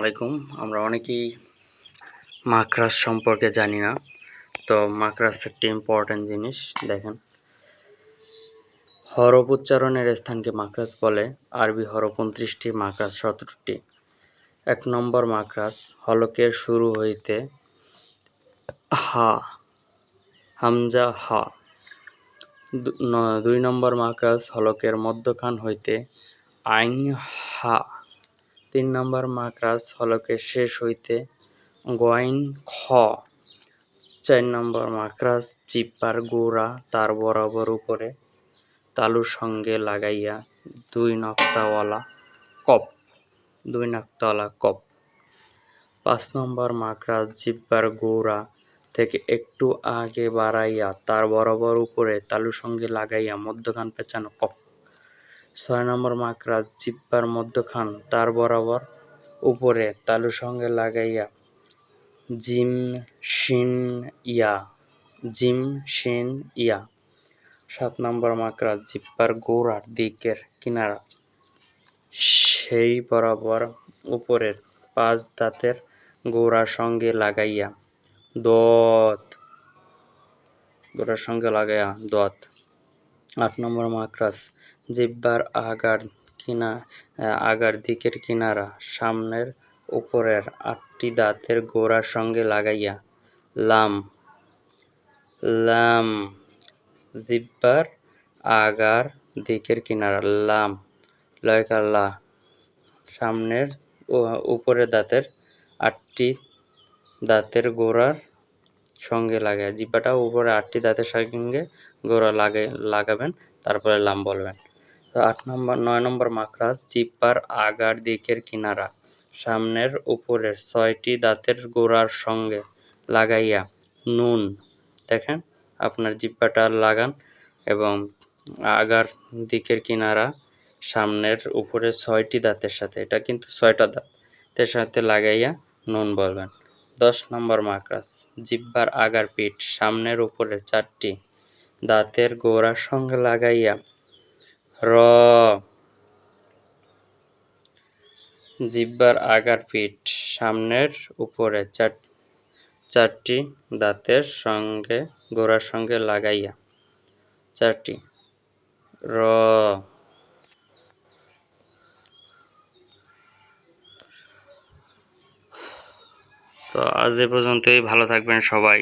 আলাইকুম। আমরা অনেকেই মাকড়াস সম্পর্কে জানি না, তো মাকড়াস একটি ইম্পর্ট্যান্ট জিনিস দেখেন। হরফ উচ্চারণের স্থানকে মাকড়াস বলে, আরবি হরফ উনত্রিশটি, মাকড়াস সতেরোটি। এক নম্বর মাকড়াস, হলকের শুরু হইতে হা, হামজা হা। দুই নম্বর মাকড়াস, হলকের মধ্যখান হইতে আইন হা। তিন নম্বর মাকড়াস হলকের শেষ হইতে গয়ন খ। চার নম্বর মাকড়াস চিপার গোড়া তার বরাবর উপরে তালুর সঙ্গে লাগাইয়া দুই নক্তাওয়ালা কপ, দুই নক্তাওয়ালা কপ। পাঁচ নম্বর মাকড়াস জিব্বার গোড়া থেকে একটু আগে বাড়াইয়া তার বরাবর উপরে তালুর সঙ্গে লাগাইয়া মধ্যখান পেঁচানো কপ। ছয় নম্বর মাকড়াস জিব্বার মধ্যখান, তার বরাবর উপরে তালুর সঙ্গে লাগাইয়া জিম শিন ইয়া, জিম শিন ইয়া। সাত নম্বর মাকড়াস জিব্বার গোড়ার দিকের কিনারা, সেই বরাবর উপরের পাঁচ দাঁতের গোড়ার সঙ্গে লাগাইয়া দত, গোড়ার সঙ্গে লাগাইয়া দত। আট নম্বর মাকড়াস জিব্বার আগার কিনা আগার দিকের কিনারা, সামনের উপরের আটটি দাঁতের গোড়ার সঙ্গে লাগাইয়া, লাম লাম, জিব্বার আগার দিকের কিনারা, লাম, লয়কাল্লা, সামনের উপরের দাঁতের আটটি দাঁতের গোড়ার সঙ্গে লাগায় জিব্বাটা উপরে আটটি দাঁতের সঙ্গে গোড়া লাগে, লাগাবেন, তারপরে লাম বলবেন। তো আট নম্বর, নয় নম্বর মাকড়াস জিব্বার আগার দিকের কিনারা, সামনের উপরের ছয়টি দাঁতের গোড়ার সঙ্গে লাগাইয়া নুন, দেখেন, আপনার জিব্বাটা লাগান এবং আগার দিকের কিনারা সামনের উপরে ছয়টি দাঁতের সাথে, এটা কিন্তু ছয়টা দাঁতের সাথে লাগাইয়া নুন বলবেন। দশ নম্বর মাকড়াস জিব্বার আগার পিঠ, সামনের উপরে চারটি, দাঁতের গোড়ার সঙ্গে লাগাইয়া, র। জিব্বার আগার পিঠ, সামনের উপরে চার, চারটি, দাঁতের সঙ্গে, গোড়ার সঙ্গে লাগাইয়া, চারটি, র। তো আজ এ পর্যন্তই ভালো থাকবেন সবাই।